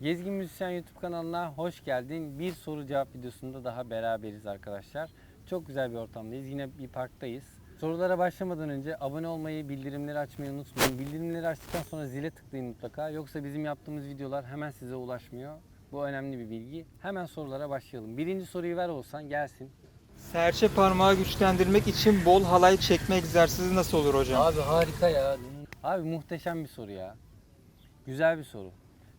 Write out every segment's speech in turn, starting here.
Gezgin Müzisyen YouTube kanalına hoş geldin. Bir soru cevap videosunda daha beraberiz arkadaşlar. Çok güzel bir ortamdayız. Yine bir parktayız. Sorulara başlamadan önce abone olmayı, bildirimleri açmayı unutmayın. Bildirimleri açtıktan sonra zile tıklayın mutlaka. Yoksa bizim yaptığımız videolar hemen size ulaşmıyor. Bu önemli bir bilgi. Hemen sorulara başlayalım. Birinci soruyu ver olsan gelsin. Serçe parmağı güçlendirmek için bol halay çekme egzersizi nasıl olur hocam? Abi harika ya. Abi muhteşem bir soru ya. Güzel bir soru.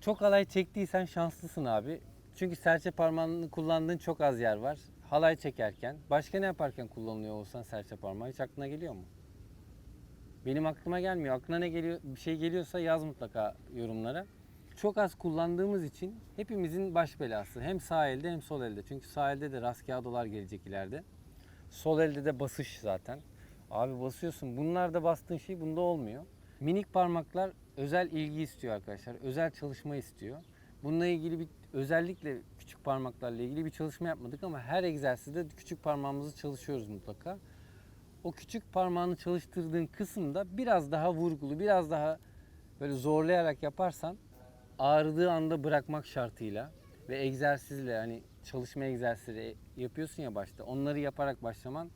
Çok halay çektiysen şanslısın abi. Çünkü serçe parmağını kullandığın çok az yer var. Halay çekerken, başka ne yaparken kullanılıyor olsan serçe parmağı hiç aklına geliyor mu? Benim aklıma gelmiyor. Aklına ne geliyor, bir şey geliyorsa yaz mutlaka yorumlara. Çok az kullandığımız için hepimizin baş belası. Hem sağ elde hem sol elde. Çünkü sağ elde de rast kağıdolar gelecek ileride. Sol elde de basış zaten. Abi basıyorsun. Bunlarda bastığın şey bunda olmuyor. Minik parmaklar özel ilgi istiyor arkadaşlar. Özel çalışma istiyor. Bununla ilgili bir özellikle küçük parmaklarla ilgili bir çalışma yapmadık ama her egzersizde küçük parmağımızı çalışıyoruz mutlaka. O küçük parmağını çalıştırdığın kısımda biraz daha vurgulu, biraz daha böyle zorlayarak yaparsan ağrıdığı anda bırakmak şartıyla ve egzersizle hani çalışma egzersizleri yapıyorsun ya başta onları yaparak başlaman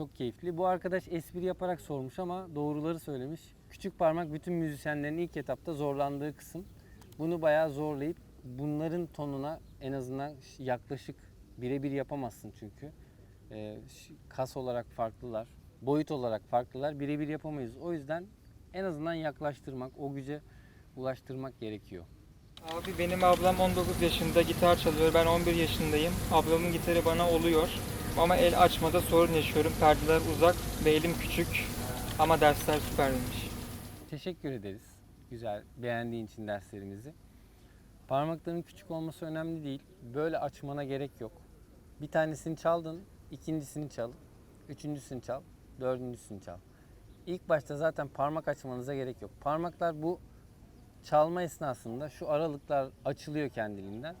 çok keyifli. Bu arkadaş espri yaparak sormuş ama doğruları söylemiş. Küçük parmak bütün müzisyenlerin ilk etapta zorlandığı kısım. Bunu bayağı zorlayıp bunların tonuna en azından yaklaşık birebir yapamazsın çünkü. Ee, kas olarak farklılar, boyut olarak farklılar. Birebir yapamayız. O yüzden en azından yaklaştırmak, o güce ulaştırmak gerekiyor. Abi benim ablam 19 yaşında gitar çalıyor. Ben 11 yaşındayım. Ablamın gitarı bana oluyor. Ama el açmada sorun yaşıyorum. Perdeler uzak ve elim küçük. Ama dersler süper demiş. Teşekkür ederiz. Güzel, beğendiğin için derslerimizi. Parmakların küçük olması önemli değil. Böyle açmana gerek yok. Bir tanesini çaldın, ikincisini çal, üçüncüsünü çal, dördüncüsünü çal. İlk başta zaten parmak açmanıza gerek yok. Parmaklar bu çalma esnasında şu aralıklar açılıyor kendiliğinden.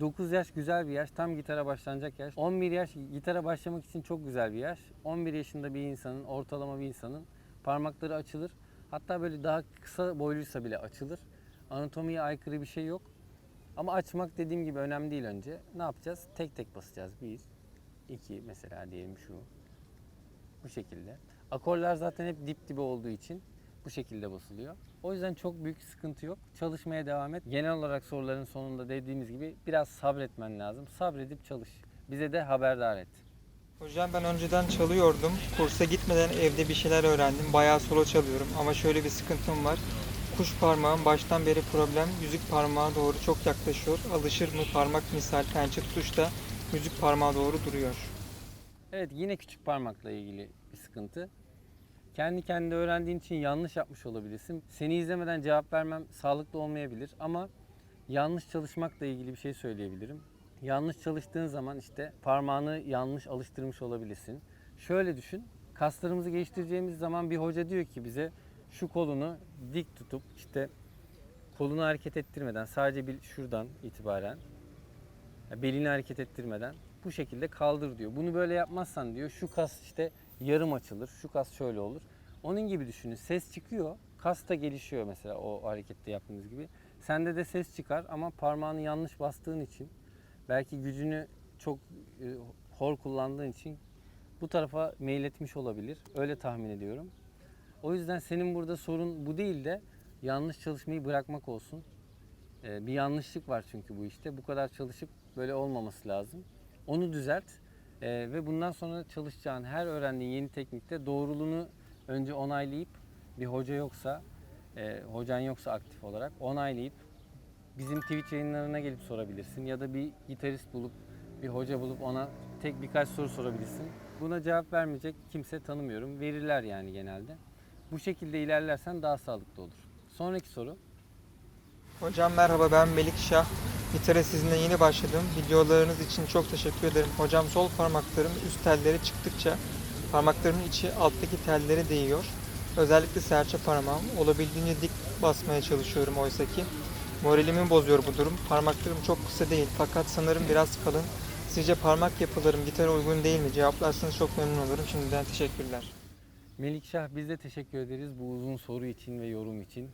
9 yaş güzel bir yaş. Tam gitara başlanacak yaş. 11 yaş gitara başlamak için çok güzel bir yaş. 11 yaşında bir insanın, ortalama bir insanın parmakları açılır. Hatta böyle daha kısa boyluysa bile açılır. Anatomiye aykırı bir şey yok. Ama açmak dediğim gibi önemli değil önce. Ne yapacağız? Tek tek basacağız. Bir, iki mesela diyelim şu. Bu şekilde. Akorlar zaten hep dip dibe olduğu için bu şekilde basılıyor. O yüzden çok büyük sıkıntı yok. Çalışmaya devam et. Genel olarak soruların sonunda dediğimiz gibi biraz sabretmen lazım. Sabredip çalış. Bize de haberdar et. Hocam ben önceden çalıyordum. Kursa gitmeden evde bir şeyler öğrendim. Bayağı solo çalıyorum ama şöyle bir sıkıntım var. Kuş parmağım baştan beri problem. Yüzük parmağa doğru çok yaklaşıyor. Alışır mı parmak misal pençe tutuşta yüzük parmağa doğru duruyor. Evet yine küçük parmakla ilgili bir sıkıntı. Kendi kendine öğrendiğin için yanlış yapmış olabilirsin. Seni izlemeden cevap vermem sağlıklı olmayabilir ama yanlış çalışmakla ilgili bir şey söyleyebilirim. Yanlış çalıştığın zaman işte parmağını yanlış alıştırmış olabilirsin. Şöyle düşün. Kaslarımızı geliştireceğimiz zaman bir hoca diyor ki bize şu kolunu dik tutup işte kolunu hareket ettirmeden sadece bir şuradan itibaren belini hareket ettirmeden bu şekilde kaldır diyor. Bunu böyle yapmazsan diyor şu kas işte yarım açılır, şu kas şöyle olur. Onun gibi düşünün. Ses çıkıyor, kas da gelişiyor mesela o harekette yaptığınız gibi. Sende de ses çıkar ama parmağını yanlış bastığın için belki gücünü çok e, hor kullandığın için bu tarafa meyletmiş olabilir. Öyle tahmin ediyorum. O yüzden senin burada sorun bu değil de yanlış çalışmayı bırakmak olsun. Ee, bir yanlışlık var çünkü bu işte. Bu kadar çalışıp böyle olmaması lazım. Onu düzelt Ee, ve bundan sonra çalışacağın her öğrendiğin yeni teknikte doğruluğunu önce onaylayıp bir hoca yoksa, e, hocan yoksa aktif olarak onaylayıp bizim Twitch yayınlarına gelip sorabilirsin ya da bir gitarist bulup bir hoca bulup ona tek birkaç soru sorabilirsin. Buna cevap vermeyecek kimse tanımıyorum. Verirler yani genelde. Bu şekilde ilerlersen daha sağlıklı olur. Sonraki soru. Hocam merhaba ben Melik Şah. Gitara sizinle yeni başladım. Videolarınız için çok teşekkür ederim. Hocam sol parmaklarım üst telleri çıktıkça parmaklarımın içi alttaki tellere değiyor. Özellikle serçe parmağım. Olabildiğince dik basmaya çalışıyorum oysa ki. Moralimi bozuyor bu durum. Parmaklarım çok kısa değil fakat sanırım biraz kalın. Sizce parmak yapılarım gitara uygun değil mi? Cevaplarsanız çok memnun olurum. Şimdiden teşekkürler. Melikşah biz de teşekkür ederiz bu uzun soru için ve yorum için.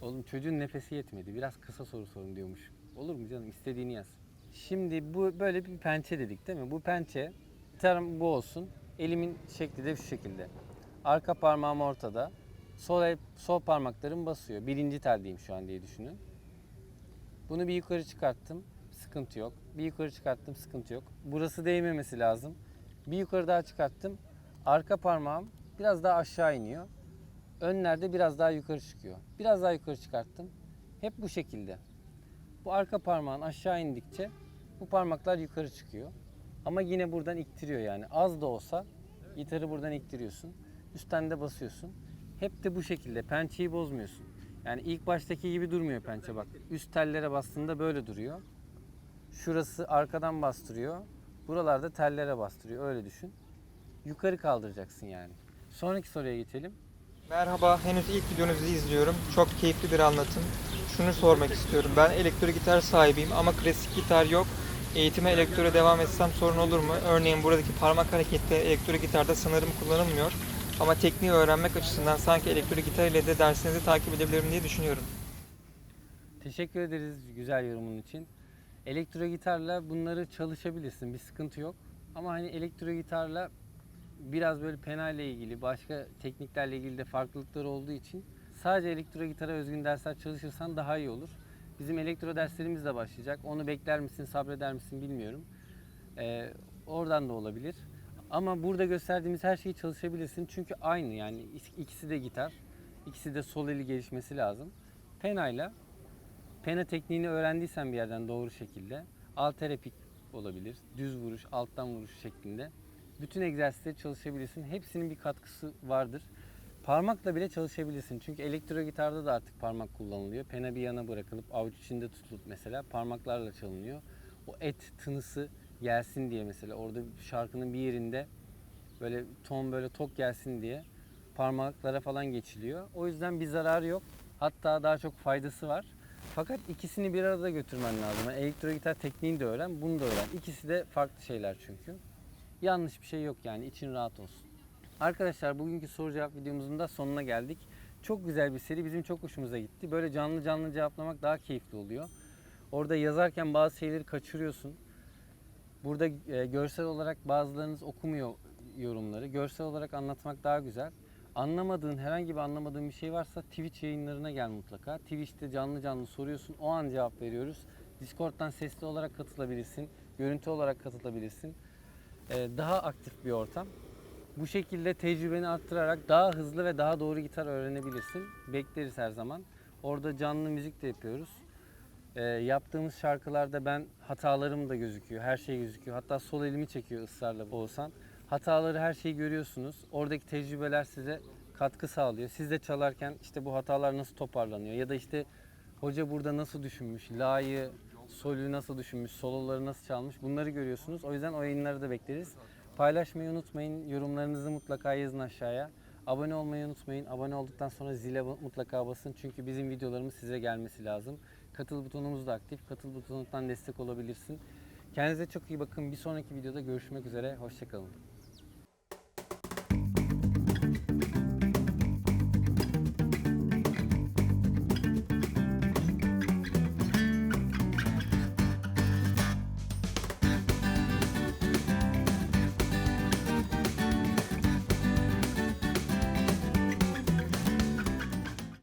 Oğlum çocuğun nefesi yetmedi. Biraz kısa soru sorun diyormuş. Olur mu canım? İstediğini yaz. Şimdi bu böyle bir pençe dedik değil mi? Bu pençe gitarım bu olsun. Elimin şekli de şu şekilde. Arka parmağım ortada. Sol el, sol parmaklarım basıyor. Birinci teldeyim şu an diye düşünün. Bunu bir yukarı çıkarttım. Sıkıntı yok. Bir yukarı çıkarttım. Sıkıntı yok. Burası değmemesi lazım. Bir yukarı daha çıkarttım. Arka parmağım biraz daha aşağı iniyor. Önlerde biraz daha yukarı çıkıyor. Biraz daha yukarı çıkarttım. Hep bu şekilde. Arka parmağın aşağı indikçe bu parmaklar yukarı çıkıyor. Ama yine buradan iktiriyor yani. Az da olsa gitarı buradan iktiriyorsun. Üstten de basıyorsun. Hep de bu şekilde. Pençeyi bozmuyorsun. Yani ilk baştaki gibi durmuyor pençe bak. Üst tellere bastığında böyle duruyor. Şurası arkadan bastırıyor. Buralarda tellere bastırıyor. Öyle düşün. Yukarı kaldıracaksın yani. Sonraki soruya geçelim. Merhaba, henüz ilk videonuzu izliyorum. Çok keyifli bir anlatım. Şunu sormak istiyorum. Ben elektro gitar sahibiyim ama klasik gitar yok. Eğitime elektro devam etsem sorun olur mu? Örneğin buradaki parmak hareketleri elektro gitarda sanırım kullanılmıyor. Ama tekniği öğrenmek açısından sanki elektro gitar ile de dersinizi takip edebilirim diye düşünüyorum. Teşekkür ederiz güzel yorumun için. Elektro gitarla bunları çalışabilirsin. Bir sıkıntı yok. Ama hani elektro gitarla biraz böyle pena ile ilgili, başka tekniklerle ilgili de farklılıkları olduğu için sadece elektro gitara özgün dersler çalışırsan daha iyi olur. Bizim elektro derslerimiz de başlayacak. Onu bekler misin, sabreder misin bilmiyorum. Ee, oradan da olabilir. Ama burada gösterdiğimiz her şeyi çalışabilirsin. Çünkü aynı yani ikisi de gitar. ikisi de sol eli gelişmesi lazım. Penayla pena tekniğini öğrendiysen bir yerden doğru şekilde alter epik olabilir. Düz vuruş, alttan vuruş şeklinde. Bütün egzersizleri çalışabilirsin. Hepsinin bir katkısı vardır. Parmakla bile çalışabilirsin. Çünkü elektro gitarda da artık parmak kullanılıyor. Pena bir yana bırakılıp avuç içinde tutulup mesela parmaklarla çalınıyor. O et tınısı gelsin diye mesela orada şarkının bir yerinde böyle ton böyle tok gelsin diye parmaklara falan geçiliyor. O yüzden bir zararı yok. Hatta daha çok faydası var. Fakat ikisini bir arada götürmen lazım. Yani elektro gitar tekniğini de öğren, bunu da öğren. İkisi de farklı şeyler çünkü. Yanlış bir şey yok yani için rahat olsun. Arkadaşlar bugünkü soru cevap videomuzun da sonuna geldik. Çok güzel bir seri bizim çok hoşumuza gitti. Böyle canlı canlı cevaplamak daha keyifli oluyor. Orada yazarken bazı şeyleri kaçırıyorsun. Burada e, görsel olarak bazılarınız okumuyor yorumları. Görsel olarak anlatmak daha güzel. Anlamadığın, herhangi bir anlamadığın bir şey varsa Twitch yayınlarına gel mutlaka. Twitch'te canlı canlı soruyorsun. O an cevap veriyoruz. Discord'dan sesli olarak katılabilirsin. Görüntü olarak katılabilirsin. Ee, daha aktif bir ortam. Bu şekilde tecrübeni arttırarak daha hızlı ve daha doğru gitar öğrenebilirsin. Bekleriz her zaman. Orada canlı müzik de yapıyoruz. Ee, yaptığımız şarkılarda ben hatalarım da gözüküyor. Her şey gözüküyor. Hatta sol elimi çekiyor ısrarla Oğuzhan. Hataları her şeyi görüyorsunuz. Oradaki tecrübeler size katkı sağlıyor. Siz de çalarken işte bu hatalar nasıl toparlanıyor ya da işte hoca burada nasıl düşünmüş, la'yı, solü nasıl düşünmüş, soloları nasıl çalmış bunları görüyorsunuz. O yüzden o yayınları da bekleriz. Paylaşmayı unutmayın. Yorumlarınızı mutlaka yazın aşağıya. Abone olmayı unutmayın. Abone olduktan sonra zile mutlaka basın. Çünkü bizim videolarımız size gelmesi lazım. Katıl butonumuz da aktif. Katıl butonundan destek olabilirsin. Kendinize çok iyi bakın. Bir sonraki videoda görüşmek üzere. Hoşçakalın.